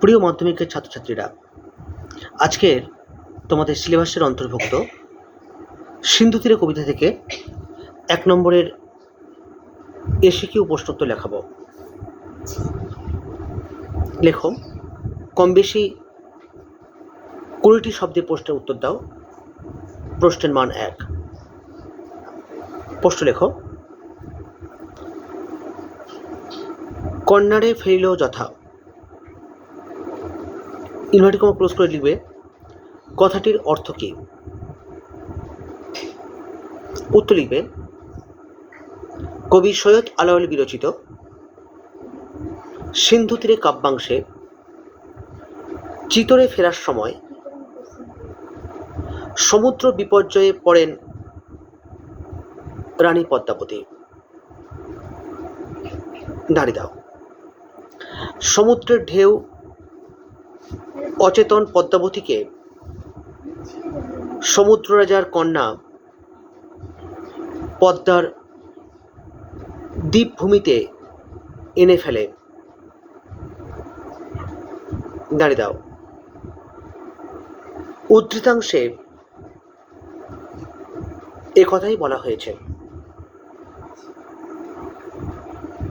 প্রিয় মাধ্যমিকের ছাত্রছাত্রীরা, আজকের তোমাদের সিলেবাসের অন্তর্ভুক্ত সিন্ধু তীরে কবিতা থেকে এক নম্বরের এসে কিউ প্রশ্নোত্তর লেখাবো। লেখো, কম বেশি কুড়িটি শব্দে প্রশ্নের উত্তর দাও, প্রশ্নের মান এক। প্রশ্ন লেখো কন্যারে ফেরিল যথা ইনভার্টি কমা ক্লোজ করে লিখবে। কথাটির অর্থ কী? উত্তর লিখবে, কবি সৈয়দ আলাওয়াল বিরচিত, সিন্ধু তীরে কাব্যাংশে, চিতরে ফেরার সময়, সমুদ্র বিপর্যয়ে পড়েন রানী পদ্মাবতী। দাঁড়িয়ে দাও সমুদ্রের ঢেউ অচেতন পদ্মাবতীকে সমুদ্র রাজার কন্যা পদ্মার দ্বীপভূমিতে এনে ফেলে। দাঁড়িয়ে দাও। উদ্ধৃতাংশে এ কথাই বলা হয়েছে।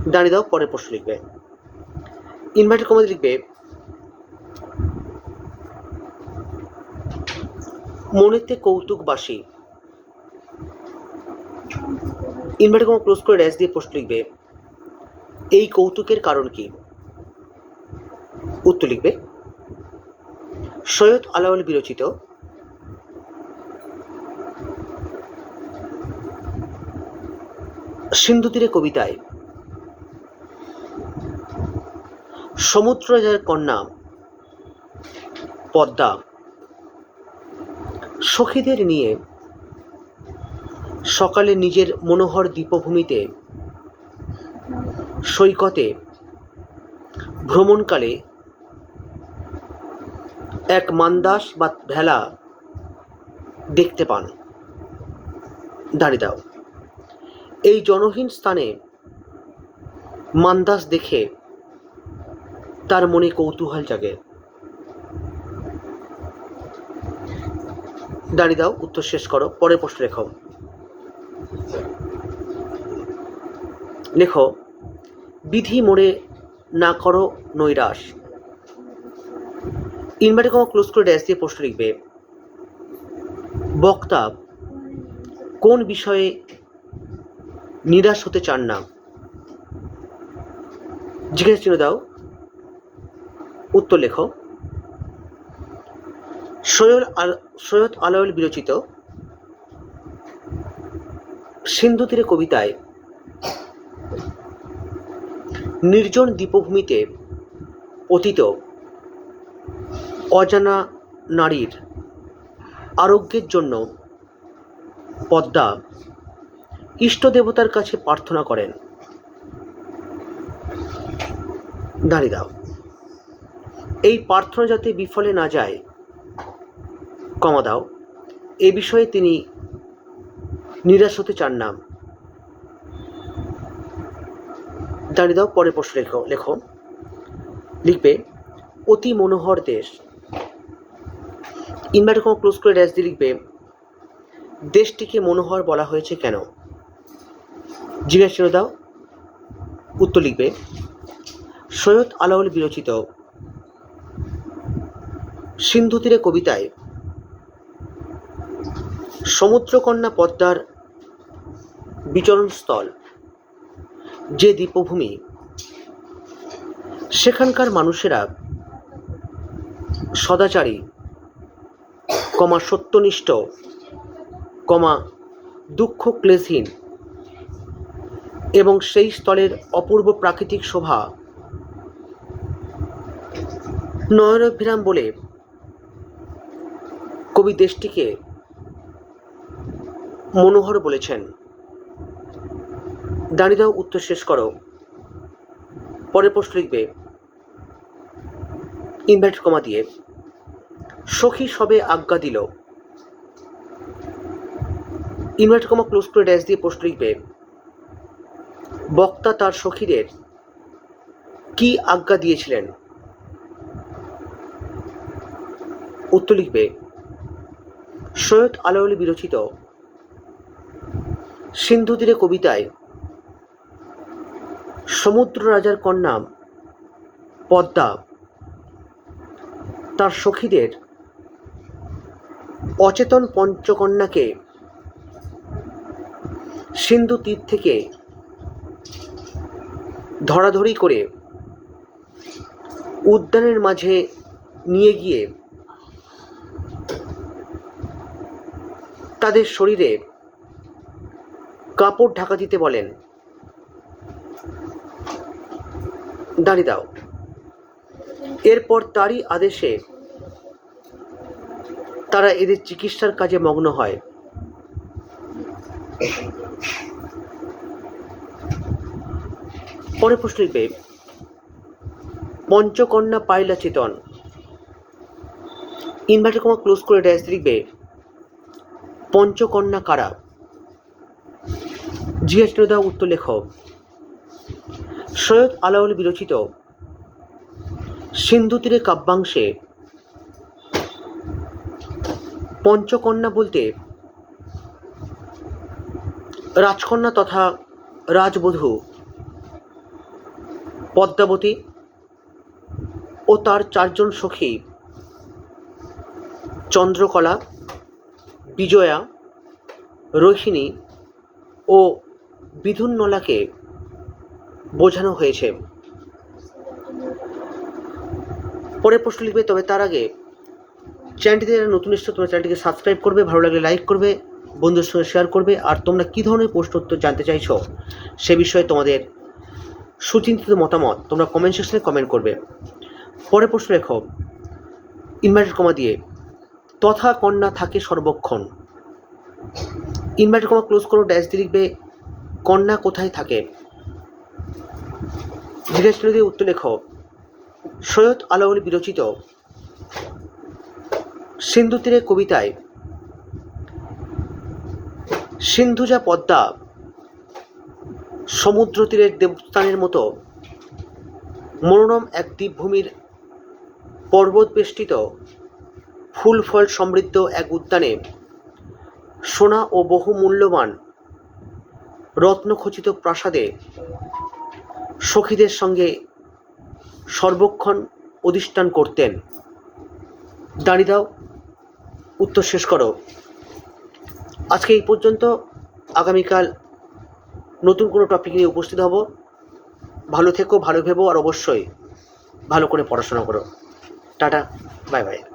দাঁড়িয়ে দাও, পরের প্রশ্ন লিখবে। ইনভার্টেড কমাতে লিখবে মনেতে কৌতুক কৌতুকবাসী ইনভার্টেড কমা ক্লোজ করে ড্যাশ দিয়ে প্রশ্ন লিখবে। এই কৌতুকের কারণ কি? উত্তর লিখবে, সৈয়দ আলাউল বিরচিত। সিন্ধু তীরে কবিতায়, সমুদ্র রাজার কন্যা, পদ্মা। সখীদের নিয়ে সকালে নিজের মনোহর দ্বীপভূমিতে সৈকতে ভ্রমণকালে এক মান্দাস বা ভেলা দেখতে পান। দাঁড়িয়ে দাও। এই জনহীন স্থানে মান্দাস দেখে তার মনে কৌতূহল জাগে। দাঁড়িয়ে দাও, উত্তর শেষ করো, পরের প্রশ্ন লেখো লেখো, বিধি মোড়ে না করো নৈরাশ। ইনভার্টে কমা ক্লোজ করে ড্যাশ দিয়ে প্রশ্ন লিখবে, বক্তা কোন বিষয়ে নিরাশ হতে চান না? জিজ্ঞাসা চিহ্ন দাও, উত্তর লেখো। সৈয়দ আল, সৈয়দ আলাউল বিরচিত সিন্ধু তীরে কবিতায় নির্জন দীপভূমিতে পতিত অজানা নারীর আরোগ্যের জন্য পদ্মা ইষ্ট দেবতার কাছে প্রার্থনা করেন। দাঁড়িয়ে দাও। এই প্রার্থনা যাতে বিফলে না যায় কমা দাও। এ বিষয়ে তিনি নিরাশ হতে চান না। দাঁড়িয়ে দাও পরে প্রশ্ন লেখো লেখো। লিখবে, অতি মনোহর দেশ। ইনভার্টার কমা ক্লোজ করে ড্যাশ দিয়ে লিখবে, দেশটিকে মনোহর বলা হয়েছে কেন? জিজ্ঞাসা দাও। উত্তর লিখবে, সৈয়দ আলাউল বিরচিত। সিন্ধু তীরে কবিতায় সমুদ্রকন্যা পদ্মার বিচরণস্থল, যে দ্বীপভূমি সেখানকার মানুষেরা সদাচারী, কমা সত্যনিষ্ঠ, কমা দুঃখ ক্লেশহীন এবং সেই স্থলের অপূর্ব প্রাকৃতিক শোভা নয়নভিরাম বলে কবি দেশটিকে মনোহর বলেছেন দাঁড়িয়ে দাও, উত্তর শেষ করো। পরের প্রশ্ন লিখবে ইনভার্ট কমা দিয়ে। সখী সবে আজ্ঞা দিল। ইনভার্ট কমা ক্লোজ করে ড্যাশ দিয়ে প্রশ্ন লিখবে, বক্তা তার সখীদের কি আজ্ঞা দিয়েছিলেন? উত্তর লিখবে, সৈয়দ আলাউলি বিরচিত সিন্ধু তীরে কবিতায় সমুদ্র রাজার কন্যা পদ্মা তার সখীদের অচেতন পঞ্চকন্যাকে সিন্ধু তীর থেকে ধরাধরি করে উদ্যানের মাঝে নিয়ে গিয়ে তাদের শরীরে কাপড় ঢাকা দিতে বলেন। দাঁড়িয়ে দাও। এরপর তারই আদেশে তারা এদের চিকিৎসার কাজে মগ্ন হয়। পরে প্রশ্ন লিখবে, পঞ্চকন্যা পাইলা চেতন। ইনভার্টার কমা ক্লোজ করে ড্যাশ লিখবে, পঞ্চকন্যা কারা? জিএস নদা উত্তর লেখক সৈয়দ আলাউল বিরচিত সিন্ধু তীরে কাব্যাংশে পঞ্চকন্যা বলতে রাজকন্যা তথা রাজবধূ পদ্মাবতী ও তার চারজন সখী চন্দ্রকলা, বিজয়া, রোহিণী ও বিধুন্নলাকে বোঝানো হয়েছে। পরে প্রশ্ন লিখবে, তবে তার আগে চ্যানেলটিতে যারা নতুন এসছো, তোমরা চ্যানেলটিকে সাবস্ক্রাইব করবে, ভালো লাগলে লাইক করবে বন্ধুর সঙ্গে শেয়ার করবে, আর তোমরা কী ধরনের প্রশ্ন উত্তর জানতে চাইছো সে বিষয়ে তোমাদের সুচিন্তিত মতামত তোমরা কমেন্ট সেকশনে কমেন্ট করবে। পরে প্রশ্ন লেখো ইনভার্টেড কমা দিয়ে, তথা কন্যা থাকে সর্বক্ষণ। ইনভার্টেড কমা ক্লোজ করো ড্যাশ দিয়ে লিখবে কন্যা কোথায় থাকে? জিজ্ঞাসা দিয়ে উত্তর লেখো। সৈয়দ আলাউল বিরচিত। সিন্ধু তীরে কবিতায়, সিন্ধুজা পদ্মা সমুদ্র তীরের দেবস্থানের মতো মনোরম এক দ্বীপভূমির পর্বত বেষ্টিত, ফুল ফল সমৃদ্ধ এক উদ্যানে সোনা ও বহু মূল্যবান রত্নখচিত প্রাসাদে সখীদের সঙ্গে সর্বক্ষণ অধিষ্ঠান করতেন। দাঁড়িয়ে দাও, উত্তর শেষ করো। আজকে এই পর্যন্ত আগামীকাল নতুন কোনো টপিক নিয়ে উপস্থিত হব। ভালো থেকো, ভালো ভেবো, আর অবশ্যই ভালো করে পড়াশোনা করো। Tata bye bye